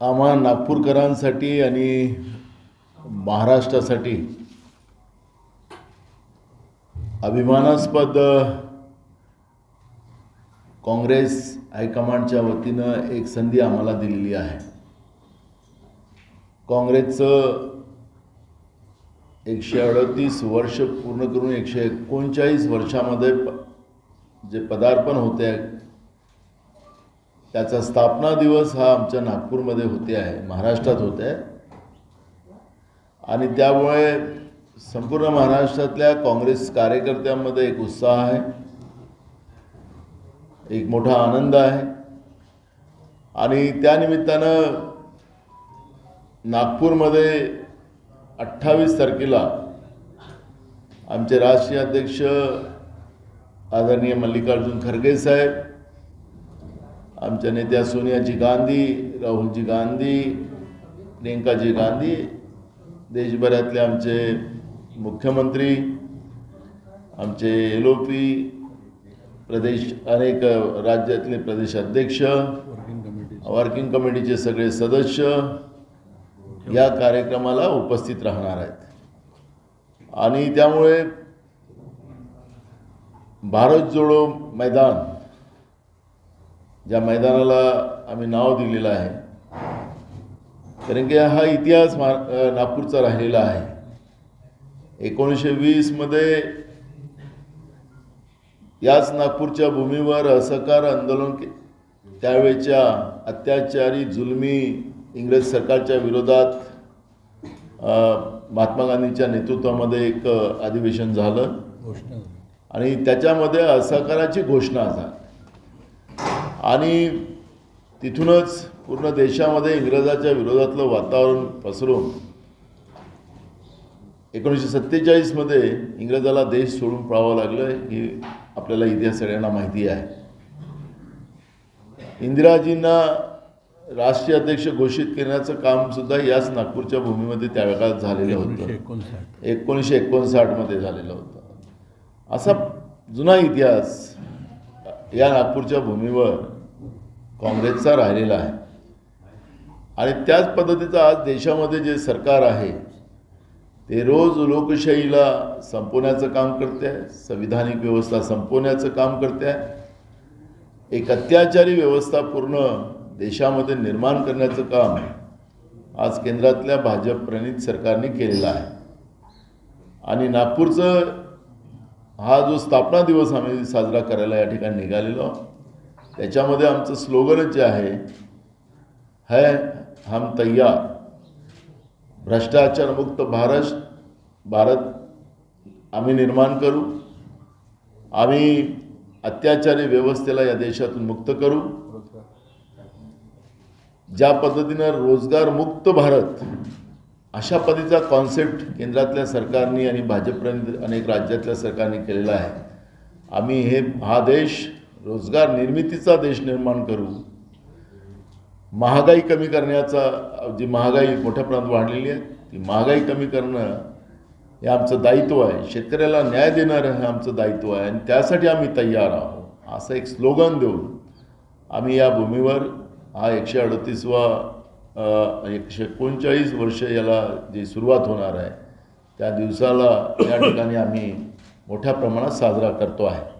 आम्हा नागपूरकरांसाठी आणि महाराष्ट्रासाठी अभिमानास्पद काँग्रेस हायकमांडच्या वतीनं एक संधी आम्हाला दिलेली आहे. काँग्रेसचं एकशे अडतीस वर्ष पूर्ण करून एकशे एकोणचाळीस वर्षामध्ये प जे पदार्पण होते आहे त्याचा स्थापना दिवस हा आमच्या नागपूरमध्ये होते आहे महाराष्ट्रात होते आहे. आणि त्यामुळे संपूर्ण महाराष्ट्रातल्या काँग्रेस कार्यकर्त्यांमध्ये एक उत्साह आहे एक मोठा आनंद आहे. आणि त्यानिमित्तानं नागपूरमध्ये अठ्ठावीस तारखेला आमचे राष्ट्रीय अध्यक्ष आदरणीय मल्लिकार्जुन खरगे साहेब आमच्या नेत्या सोनियाजी गांधी राहुलजी गांधी प्रियंकाजी गांधी देशभरातले आमचे मुख्यमंत्री आमचे एल ओ पी प्रदेश अनेक राज्यातले प्रदेश अध्यक्ष वर्किंग कमिटीचे सगळे सदस्य या कार्यक्रमाला उपस्थित राहणार आहेत. आणि त्यामुळे भारत जोडो मैदान ज्या मैदानाला आम्ही नाव दिलेलं आहे कारण की हा इतिहास मा नागपूरचा राहिलेला आहे. एकोणीसशे वीसमध्ये याच नागपूरच्या भूमीवर असहकार आंदोलन के त्यावेळेच्या अत्याचारी जुलमी इंग्रज सरकारच्या विरोधात महात्मा गांधीच्या नेतृत्वामध्ये एक अधिवेशन झालं. आणि त्याच्यामध्ये असहकाराची घोषणा झाली. आणि तिथूनच पूर्ण देशामध्ये इंग्रजाच्या विरोधातलं वातावरण पसरून एकोणीसशे सत्तेचाळीसमध्ये इंग्रजाला देश सोडून पळावं लागलं ही आपल्याला इतिहास सगळ्यांना माहिती आहे. इंदिराजींना राष्ट्रीय अध्यक्ष घोषित करण्याचं काम सुद्धा याच नागपूरच्या भूमीमध्ये त्यावेळेला झालेलं होतं. एकोणसाठ. एकोणीसशे एकोणसाठमध्ये झालेलं होतं. असा जुना इतिहास या नागपूरच्या भूमीवर काँग्रेसचा राहिलेला आहे. आणि त्याच पद्धतीचं आज देशामध्ये जे सरकार आहे ते रोज लोकशाहीला संपवण्याचं काम करते आहे संविधानिक व्यवस्था संपवण्याचं काम करते. आहे एक अत्याचारी व्यवस्था पूर्ण देशामध्ये निर्माण करण्याचं काम आज केंद्रातल्या भाजप प्रणित सरकारने केलेलं आहे. आणि नागपूरचं हा जो स्थापना दिवस आम्ही साजरा करायला या ठिकाणी निघालेलो त्याच्यामध्ये आमचं स्लोगनच जे आहे है हम तय्यार भ्रष्टाचारमुक्त भारत भारत आम्ही निर्माण करू आम्ही अत्याचारी व्यवस्थेला या देशातून मुक्त करू. ज्या पद्धतीनं रोजगार मुक्त भारत अशा पद्धतीचा कॉन्सेप्ट केंद्रातल्या सरकारने आणि भाजपप्रणित अनेक राज्यातल्या सरकारने केलेला आहे. आम्ही हे हा देश रोजगार निर्मितीचा देश निर्माण करू. महागाई कमी करण्याचा जी महागाई मोठ्या प्रमाणात वाढलेली आहे ती महागाई कमी करणं हे आमचं दायित्व आहे. शेतकऱ्याला न्याय देणारं हे आमचं दायित्व आहे आणि त्यासाठी आम्ही तयार आहोत असं एक स्लोगन देऊन आम्ही या भूमीवर हा एकशे अडतीसवा एकशे एकोणचाळीस वर्ष याला जी सुरुवात होणार आहे त्या दिवसाला या ठिकाणी आम्ही मोठ्या प्रमाणात साजरा करतो आहे.